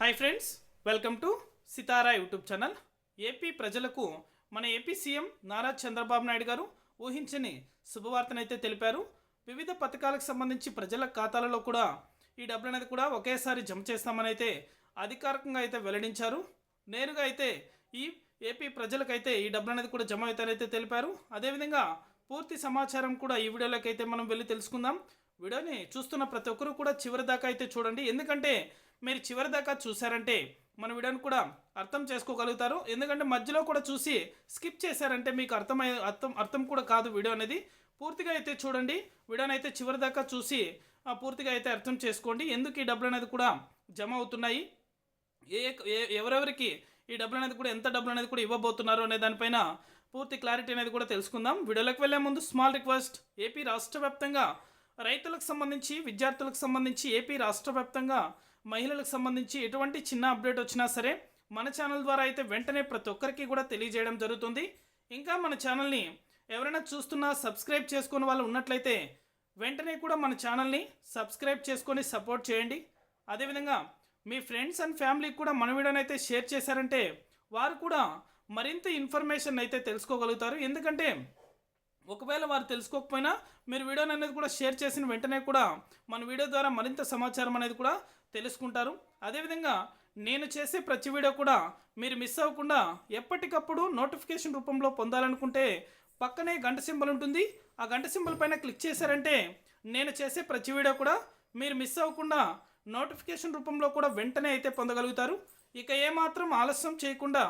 Hi friends welcome to Sitara YouTube channel AP ప్రజలకు మన AP CM Nara Chandrababu Naidu గారు ఊహించని శుభవార్తనైతే తెలిపారు. వివిధ పథకాలకు సంబంధించి ప్రజల ఖాతాలలో కూడా ఈ డబ్బులు అనేది కూడా ఒకేసారి జమ చేస్తామని అయితే అధికారికంగా అయితే వెల్లడించారు. నేరుగా అయితే ఈ ఏపీ ప్రజలకైతే ఈ డబ్బులు అనేది కూడా జమ అవుతారైతే తెలిపారు. అదేవిధంగా పూర్తి సమాచారం కూడా ఈ వీడియోలోకి అయితే మనం వెళ్ళి తెలుసుకుందాం. వీడియోని చూస్తున్న ప్రతి ఒక్కరూ కూడా చివరి దాకా అయితే చూడండి. ఎందుకంటే మీరు చివరి దాకా చూసారంటే మన వీడియోని కూడా అర్థం చేసుకోగలుగుతారు. ఎందుకంటే మధ్యలో కూడా చూసి స్కిప్ చేశారంటే మీకు అర్థమై అర్థం అర్థం కూడా కాదు వీడియో అనేది. పూర్తిగా అయితే చూడండి. వీడియోని అయితే చివరి దాకా చూసి పూర్తిగా అయితే అర్థం చేసుకోండి. ఎందుకు ఈ డబ్బులు అనేది కూడా జమ అవుతున్నాయి? ఏ ఏ- ఎవరెవరికి ఈ డబ్బులు అనేది కూడా ఎంత డబ్బులు అనేది కూడా ఇవ్వబోతున్నారు అనే దానిపైన పూర్తి క్లారిటీ అనేది కూడా తెలుసుకుందాం. వీడియోలోకి వెళ్ళే ముందు స్మాల్ రిక్వెస్ట్. ఏపీ రాష్ట్ర వ్యాప్తంగా రైతులకు సంబంధించి విద్యార్థులకు సంబంధించి ఏపీ రాష్ట్ర వ్యాప్తంగా మహిళలకు సంబంధించి ఎటువంటి చిన్న అప్డేట్ వచ్చినా సరే మన ఛానల్ ద్వారా అయితే వెంటనే ప్రతి ఒక్కరికి కూడా తెలియజేయడం జరుగుతుంది. ఇంకా మన ఛానల్ని ఎవరైనా చూస్తున్నా సబ్స్క్రైబ్ చేసుకుని వాళ్ళు ఉన్నట్లయితే వెంటనే కూడా మన ఛానల్ని సబ్స్క్రైబ్ చేసుకొని సపోర్ట్ చేయండి. అదేవిధంగా మీ ఫ్రెండ్స్ అండ్ ఫ్యామిలీకి కూడా మన వీడియోని అయితే షేర్ చేశారంటే వారు కూడా మరింత ఇన్ఫర్మేషన్ అయితే తెలుసుకోగలుగుతారు. ఎందుకంటే ఒకవేళ వారు తెలుసుకోకపోయినా మీరు వీడియోని అనేది కూడా షేర్ చేసిన వెంటనే కూడా మన వీడియో ద్వారా మరింత సమాచారం అనేది కూడా తెలుసుకుంటారు. అదేవిధంగా నేను చేసే ప్రతి వీడియో కూడా మీరు మిస్ అవ్వకుండా ఎప్పటికప్పుడు నోటిఫికేషన్ రూపంలో పొందాలనుకుంటే పక్కనే గంట సింబల్ ఉంటుంది. ఆ గంట సింబల్ పైన క్లిక్ చేశారంటే నేను చేసే ప్రతి వీడియో కూడా మీరు మిస్ అవ్వకుండా నోటిఫికేషన్ రూపంలో కూడా వెంటనే అయితే పొందగలుగుతారు. ఇక ఏమాత్రం ఆలస్యం చేయకుండా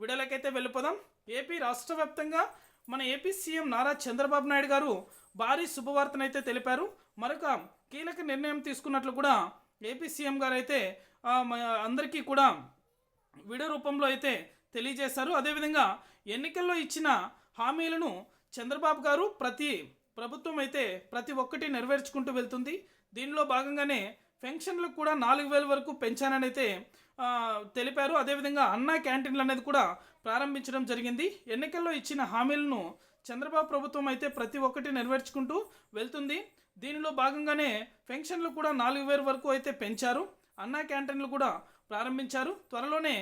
వీడియోలకైతే వెళ్ళిపోదాం. ఏపీ రాష్ట్ర వ్యాప్తంగా మన ఏపీ సీఎం నారా చంద్రబాబు నాయుడు గారు భారీ శుభవార్తనైతే తెలిపారు. మరొక కీలక నిర్ణయం తీసుకున్నట్లు కూడా ఏపీ సీఎం గారు అయితే అందరికీ కూడా వీడియో రూపంలో అయితే తెలియజేశారు. అదేవిధంగా ఎన్నికల్లో ఇచ్చిన హామీలను చంద్రబాబు గారు ప్రతి ప్రభుత్వం అయితే ప్రతి ఒక్కటి నెరవేర్చుకుంటూ వెళ్తుంది. దీనిలో భాగంగానే పెన్షన్లకు కూడా నాలుగు వేల వరకు పెంచానని అయితే తెలిపారు. అదేవిధంగా అన్నా క్యాంటీన్లు అనేది కూడా ప్రారంభించడం జరిగింది. ఎన్నికల్లో ఇచ్చిన హామీలను చంద్రబాబు ప్రభుత్వం అయితే ప్రతి ఒక్కటి నెరవేర్చుకుంటూ వెళ్తుంది. దీనిలో భాగంగానే పెన్షన్లు కూడా నాలుగు వేల వరకు అయితే పెంచారు. అన్నా క్యాంటీన్లు కూడా ప్రారంభించారు. త్వరలోనే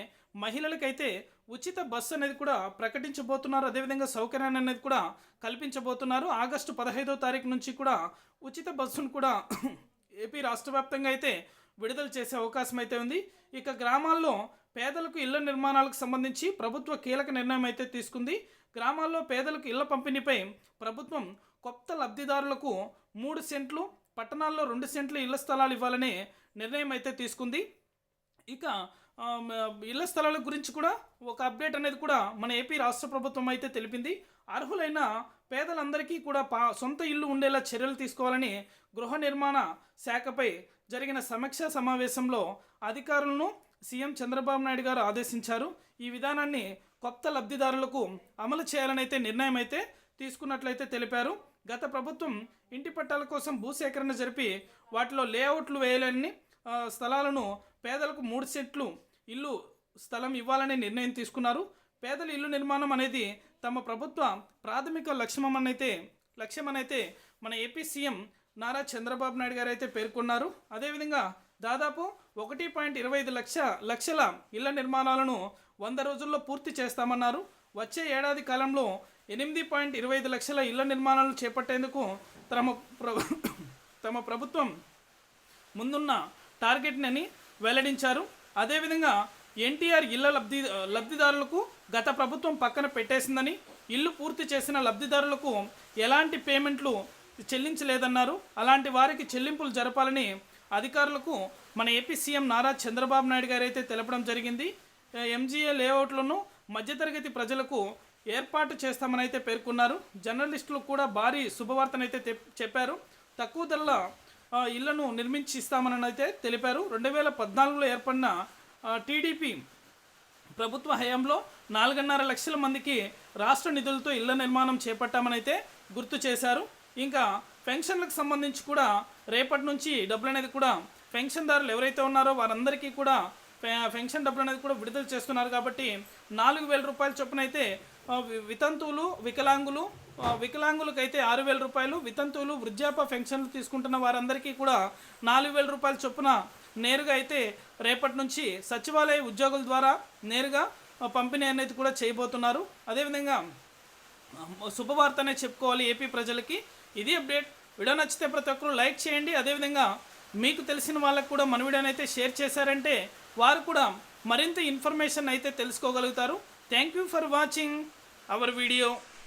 మహిళలకైతే ఉచిత బస్సు అనేది కూడా ప్రకటించబోతున్నారు. అదేవిధంగా సౌకర్యాన్ని అనేది కూడా కల్పించబోతున్నారు. ఆగస్టు పదహైదో తారీఖు నుంచి కూడా ఉచిత బస్సును కూడా ఏపీ రాష్ట్ర వ్యాప్తంగా అయితే విడుదల చేసే అవకాశం అయితే ఉంది. ఇక గ్రామాల్లో పేదలకు ఇళ్ళ నిర్మాణాలకు సంబంధించి ప్రభుత్వ కీలక నిర్ణయం అయితే తీసుకుంది. గ్రామాల్లో పేదలకు ఇళ్ళ పంపిణీపై ప్రభుత్వం కొత్త లబ్ధిదారులకు మూడు సెంట్లు పట్టణాల్లో రెండు సెంట్లు ఇళ్ళ స్థలాలు ఇవ్వాలనే నిర్ణయం అయితే తీసుకుంది. ఇక ఇళ్ళ స్థలాల గురించి కూడా ఒక అప్డేట్ అనేది కూడా మన ఏపీ రాష్ట్ర ప్రభుత్వం అయితే తెలిపింది. అర్హులైన పేదలందరికీ కూడా పా సొంత ఇల్లు ఉండేలా చర్యలు తీసుకోవాలని గృహ నిర్మాణ శాఖపై జరిగిన సమీక్ష సమావేశంలో అధికారులను సీఎం చంద్రబాబు నాయుడు గారు ఆదేశించారు. ఈ విధానాన్ని కొత్త లబ్ధిదారులకు అమలు చేయాలని అయితే నిర్ణయం అయితే తీసుకున్నట్లయితే తెలిపారు. గత ప్రభుత్వం ఇంటి పట్టాల కోసం భూసేకరణ జరిపి వాటిలో లేఅవుట్లు వేయాలని స్థలాలను పేదలకు మూడు సెట్లు ఇల్లు స్థలం ఇవ్వాలనే నిర్ణయం తీసుకున్నారు. పేదల ఇల్లు నిర్మాణం అనేది తమ ప్రభుత్వ ప్రాథమిక లక్ష్యమనైతే లక్ష్యమనైతే మన ఏపీ సీఎం నారా చంద్రబాబు నాయుడు గారు అయితే పేర్కొన్నారు. అదేవిధంగా దాదాపు ఒకటి పాయింట్ ఇరవై ఐదు లక్ష లక్షల ఇళ్ళ నిర్మాణాలను వంద రోజుల్లో పూర్తి చేస్తామన్నారు. వచ్చే ఏడాది కాలంలో ఎనిమిది పాయింట్ ఇరవై ఐదు లక్షల ఇళ్ళ నిర్మాణాలను చేపట్టేందుకు తమ తమ ప్రభుత్వం ముందున్న టార్గెట్ని వెల్లడించారు. అదేవిధంగా ఎన్టీఆర్ ఇళ్ళ లబ్ధి లబ్ధిదారులకు గత ప్రభుత్వం పక్కన పెట్టేసిందని ఇల్లు పూర్తి చేసిన లబ్ధిదారులకు ఎలాంటి పేమెంట్లు చెల్లించలేదన్నారు. అలాంటి వారికి చెల్లింపులు జరపాలని అధికారులకు మన ఏపీ సీఎం నారా చంద్రబాబు నాయుడు గారు అయితే తెలపడం జరిగింది. ఎంజీఏ లేఅవుట్లను మధ్యతరగతి ప్రజలకు ఏర్పాటు చేస్తామని అయితే పేర్కొన్నారు. జర్నలిస్టులు కూడా భారీ శుభవార్తనైతే చెప్పారు. తక్కువ ధరల ఆ, ఇళ్ళను నిర్మించి ఇస్తామని అయితే తెలిపారు. రెండు వేల పద్నాలుగులో ఏర్పడిన టీడీపీ ప్రభుత్వ హయాంలో నాలుగున్నర లక్షల మందికి రాష్ట్ర నిధులతో ఇళ్ళ నిర్మాణం చేపట్టామనైతే గుర్తు చేశారు. ఇంకా పెన్షన్లకు సంబంధించి కూడా రేపటి నుంచి డబ్బులు అనేది కూడా పెన్షన్దారులు ఎవరైతే ఉన్నారో వారందరికీ కూడా పెన్షన్ డబ్బులు అనేది కూడా విడుదల చేస్తున్నారు కాబట్టి నాలుగు వేల రూపాయల చొప్పున అయితే వితంతువులు వికలాంగులు వికలాంగులకు వికలాంగులకైతే ఆరు వేల రూపాయలు వితంతువులు వృద్ధాప్య పెన్షన్లు తీసుకుంటున్న వారందరికీ కూడా నాలుగు వేల రూపాయల చొప్పున నేరుగా అయితే రేపటి నుంచి సచివాలయ ఉద్యోగుల ద్వారా నేరుగా పంపిణీ అనేది కూడా చేయబోతున్నారు. అదేవిధంగా శుభవార్తనే చెప్పుకోవాలి ఏపీ ప్రజలకి. ఇది అప్డేట్. వీడియో నచ్చితే ప్రతి ఒక్కరూ లైక్ చేయండి. అదేవిధంగా మీకు తెలిసిన వాళ్ళకు కూడా మన వీడియోని అయితే షేర్ చేశారంటే వారు కూడా మరింత ఇన్ఫర్మేషన్ అయితే తెలుసుకోగలుగుతారు. Thank you for watching our video.